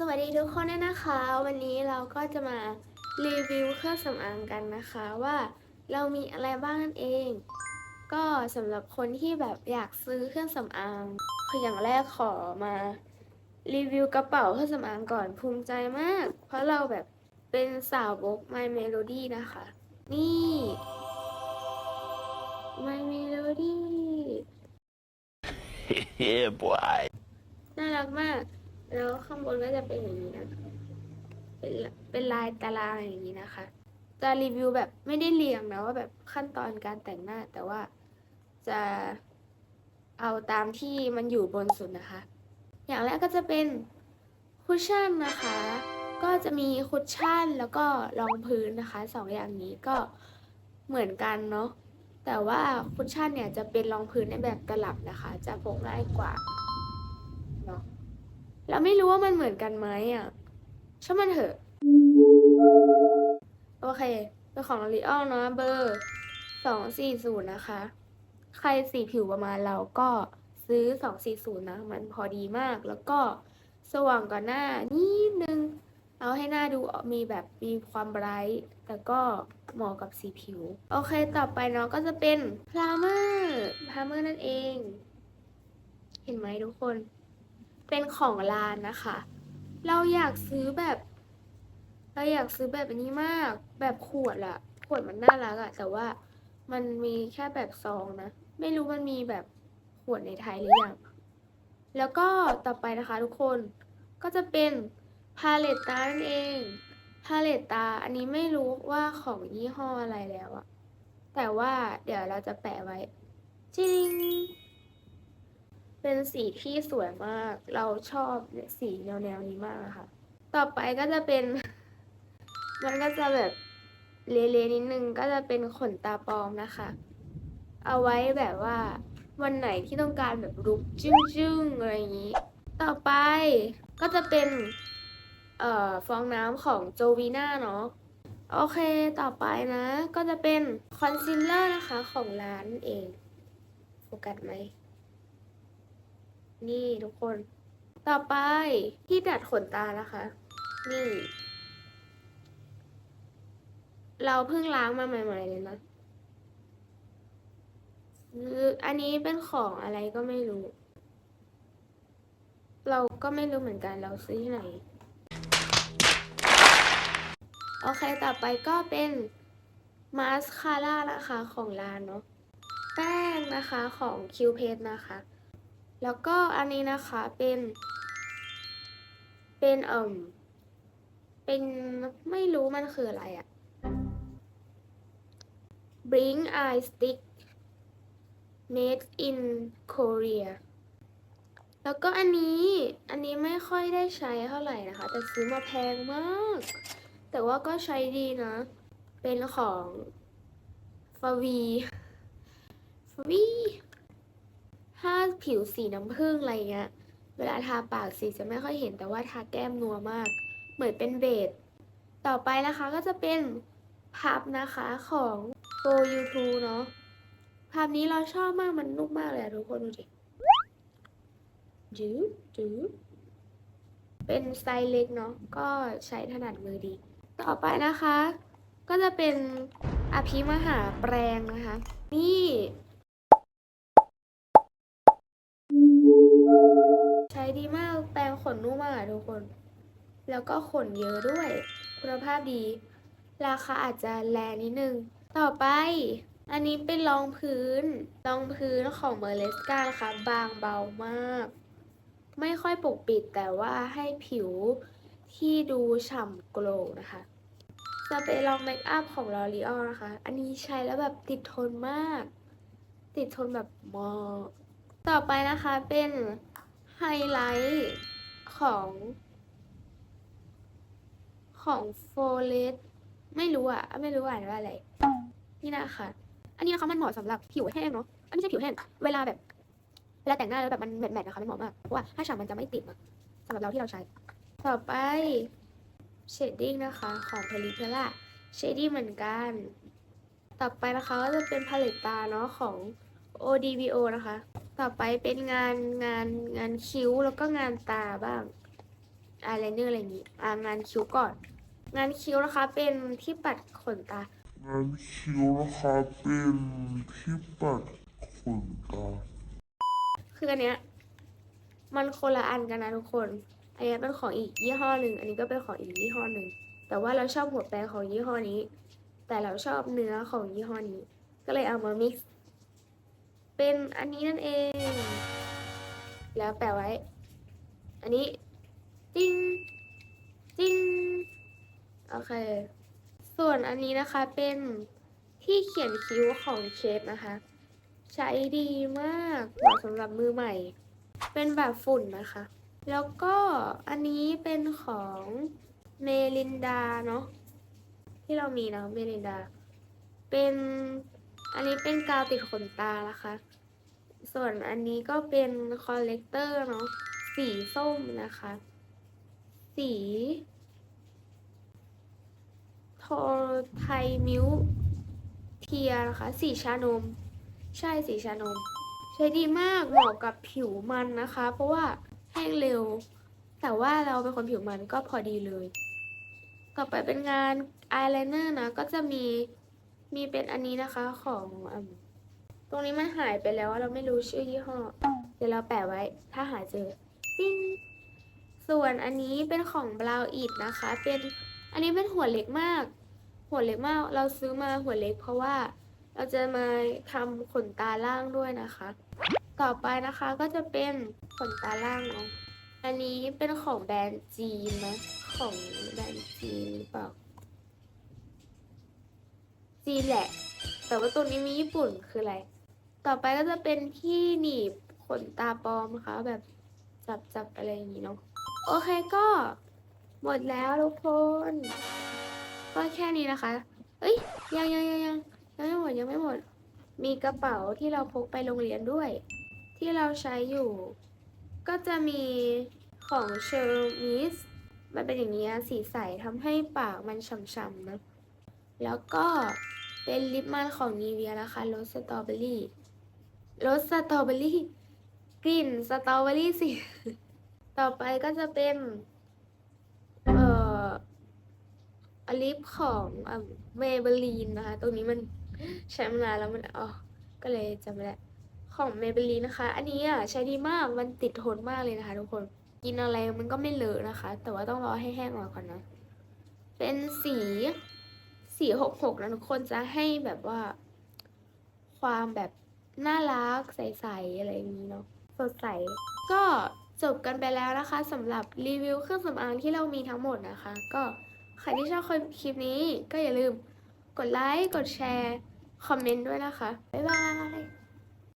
สวัสดีทุกคนด้วยนะคะ วันนี้เราก็จะมารีวิวเครื่องสำอางกันนะคะว่าเรามีอะไรบ้างนั่นเอง ก็สำหรับคนที่แบบอยากซื้อเครื่องสำอางคืออย่างแรกขอมารีวิวกระเป๋าเครื่องสำอางก่อนภูมิใจมาก เพราะเราแบบเป็นสาวบก My Melody นะคะ นี่ My Melody yeah, boy. น่ารักมาก แล้วข้างบนก็จะเป็นอย่างนี้นะ เป็นเป็นลายตารางอย่างนี้นะคะ จะรีวิวแบบไม่ได้เรียงนะว่าแบบขั้นตอนการแต่งหน้า แต่ว่าจะเอาตามที่มันอยู่บนสุดนะคะ อย่างแรกก็จะเป็นคุชชั่นนะคะ ก็จะมีคุชชั่นแล้วก็รองพื้นนะคะสองอย่างนี้ก็เหมือนกันเนาะแต่ว่าคุชชั่นเนี่ยจะเป็นรองพื้นในแบบตลับนะคะ จะพกง่ายกว่า แล้วไม่รู้ว่ามันเหมือนกันไหมอะช่างมันเถอะ โอเคเป็นของลอรีออลเนาะเบอร์สองสี่ศูนย์นะคะ ใครสีผิวประมาณเราก็ซื้อสองสี่ศูนย์นะ มันพอดีมากแล้วก็สว่างกว่าหน้านิดนึง เอาให้หน้าดูมีแบบมีความไบรท์แต่ก็เหมาะกับสีผิว โอเคต่อไปเนาะก็จะเป็นพลาเมอร์พลาเมอร์นั่นเอง เห็นไหมทุกคน เป็นของร้านนะคะ เราอยากซื้อแบบ เราอยากซื้อแบบอันนี้มากแบบขวดอะขวดมันน่ารักอะแต่ว่ามันมีแค่แบบซองนะ ไม่รู้มันมีแบบขวดในไทยหรือยัง แล้วก็ต่อไปนะคะทุกคนก็จะเป็นพาเลตตานั่นเองพาเลตตาอันนี้ไม่รู้ว่าของยี่ห้ออะไรแล้วอะแต่ว่าเดี๋ยวเราจะแปะไว้จริง เป็นสีที่สวยมาก เราชอบสีแนวๆนี้มากนะคะต่อไปก็จะเป็น มันก็จะแบบเละๆนิดนึงก็จะเป็นขนตาปลอมนะคะ เอาไว้แบบว่าวันไหนที่ต้องการแบบลุกจึ้งๆอะไรอย่างนี้ ต่อไปก็จะเป็นเอ่อฟองน้ำของโจวีน่าเนาะโอเค ต่อไปนะ ก็จะเป็นคอนซีลเลอร์นะคะของร้านเอง โฟกัสไหม นี่ทุกคน ต่อไปที่ดัดขนตานะคะ นี่ เราเพิ่งล้างมาใหม่ๆเลยนะคืออันนี้เป็นของอะไรก็ไม่รู้ เราก็ไม่รู้เหมือนกันเราซื้อที่ไหน โอเคต่อไปก็เป็นมาสคาร่านะคะของร้านเนาะแป้งนะคะของคิวเพจนะคะ แล้วก็อันนี้นะคะเป็นเป็นเอ่มเป็นไม่รู้มันคืออะไรอะ Bring Eye Stick made in Korea แล้วก็อันนี้อันนี้ไม่ค่อยได้ใช้เท่าไหร่นะคะ แต่ซื้อมาแพงมาก แต่ว่าก็ใช้ดีนะ เป็นของฟาวีฟาวี ถ้าผิวสีน้ำผึ้งอะไรเงี้ย เวลาทาปากสีจะไม่ค่อยเห็นแต่ว่าทาแก้มนัวมาก เหมือนเป็นเบสต่อไปนะคะก็จะเป็นพับนะคะของ Go YouTube เนาะพับนี้เราชอบมากมันนุ่มมากเลยอะทุกคนดูดิจืดจืดเป็นไซส์เล็กเนาะก็ใช้ถนัดมือดี ต่อไปนะคะ ก็จะเป็นอภิมหาแปรงนะคะ นี่ ดีมาก แปรงขนนุ่มมากทุกคน แล้วก็ขนเยอะด้วย คุณภาพดี ราคาอาจจะแรงนิดนึง ต่อไป อันนี้เป็นรองพื้น รองพื้นของเมอร์เลสกานะคะ บางเบามาก ไม่ค่อยปกปิดแต่ว่าให้ผิวที่ดูฉ่ำโกล์นะคะจะเป็นรองเมคอัพของ L'Oreal นะคะ อันนี้ใช้แล้วแบบติดทนมาก ติดทนแบบมากต่อไปนะคะเป็น ไฮไลท์ของ ของโฟเลสไม่รู้อะ ไม่รู้อ่านว่าอะไร นี่นะคะ อันนี้นะคะมันเหมาะสำหรับผิวแห้งเนาะอันนี้ใช่ผิวแห้ง เวลาแบบ เวลาแต่งหน้าแล้วแบบมันแมทๆนะคะมันเหมาะมาก เพราะว่าถ้าฉ่ำมันจะไม่ติดอะสำหรับเราที่เราใช้ ต่อไปเชดดิ้งนะคะของเพลิเพล่าเชดดิ้งเหมือนกัน ต่อไปนะคะก็จะเป็นพาเลตตาเนาะของ ODVO นะคะ ต่อไปเป็นงานงานงานคิ้วแล้วก็งานตาบ้างอายไลเนอร์อะไรอย่างนี้อ่างานคิ้วก่อน งานคิ้วนะคะ เป็นที่ปัดขนตา งานคิ้วนะคะเป็นที่ปัดขนตา คืออันเนี้ยมันคนละอันกันนะทุกคน อันเนี้ยเป็นของอีกยี่ห้อหนึ่ง อันนี้ก็เป็นของอีกยี่ห้อหนึ่ง แต่ว่าเราชอบหัวแปรงของยี่ห้อนี้ แต่เราชอบเนื้อของยี่ห้อนี้ ก็เลยเอามา mix เป็นอันนี้นั่นเอง แล้วแปะไว้ อันนี้จิ้งจิ้งโอเค ส่วนอันนี้นะคะเป็นที่เขียนคิ้วของเชฟนะคะ ใช้ดีมากเหมาะสำหรับมือใหม่ เป็นแบบฝุ่นนะคะ แล้วก็อันนี้เป็นของเมลินดาเนาะที่เรามีนะเมลินดา เป็น อันนี้เป็นกาวติดขนตานะคะ ส่วนอันนี้ก็เป็นคอลเลกเตอร์เนาะ สีส้มนะคะ สีโทไทยมิวเทียนะคะ สีชานม ใช่สีชานม ใช้ดีมากเหมาะกับผิวมันนะคะ เพราะว่าแห้งเร็ว แต่ว่าเราเป็นคนผิวมันก็พอดีเลย ต่อไปเป็นงานอายไลเนอร์นะ ก็จะมี มีเป็นอันนี้นะคะของตรงนี้มันหายไปแล้วเราไม่รู้ชื่อยี่ห้อ เดี๋ยวเราแปะไว้ ถ้าหาเจอติ้งส่วนอันนี้เป็นของบราวอิดนะคะ เป็นอันนี้เป็นหัวเล็กมาก หัวเล็กมาก เราซื้อมาหัวเล็กเพราะว่าเราจะมาทำขนตาล่างด้วยนะคะ ต่อไปนะคะก็จะเป็นขนตาล่างเนาะอันนี้เป็นของแบรนด์จีนนะของแบรนด์จีนหรือเปล่า จีนแหละ แต่ว่าตัวนี้มีญี่ปุ่นคืออะไร ต่อไปก็จะเป็นที่หนีบขนตาปลอมนะคะแบบจับจับอะไรอย่างนี้เนาะโอเคก็หมดแล้วทุกคน ก็แค่นี้นะคะ เอ้ยยังยังยังยังยังไม่หมดยังไม่หมด มีกระเป๋าที่เราพกไปโรงเรียนด้วย ที่เราใช้อยู่ ก็จะมีของเชอร์มิสมันเป็นอย่างนี้สีใสทำให้ปากมันฉ่ำๆนะ แล้วก็ เป็นลิปมันของนีเวียนะคะรสสตรอเบอรี่รสสตรอเบอรี่กลิ่นสตรอเบอรี่สิ ต่อไปก็จะเป็น เอ่อลิปของเมเบลีนนะคะ ตรงนี้มันใช้มานานแล้วมันอ๋อก็เลยจำไม่ได้ของเมเบลีนนะคะ อันนี้อะใช้ดีมาก มันติดทนมากเลยนะคะ ทุกคน กินอะไรมันก็ไม่เลอะนะคะ แต่ว่าต้องรอให้แห้งก่อนนะ เป็นสี สี่หกหกนะทุกคนจะให้แบบว่า ความแบบน่ารักใสๆอะไรอย่างนี้เนาะสดใส ก็จบกันไปแล้วนะคะสำหรับรีวิวเครื่องสำอางที่เรามีทั้งหมดนะคะ ก็ใครที่ชอบคลิปนี้ก็อย่าลืมกดไลค์ กดแชร์ คอมเมนต์ด้วยนะคะ บ๊ายบาย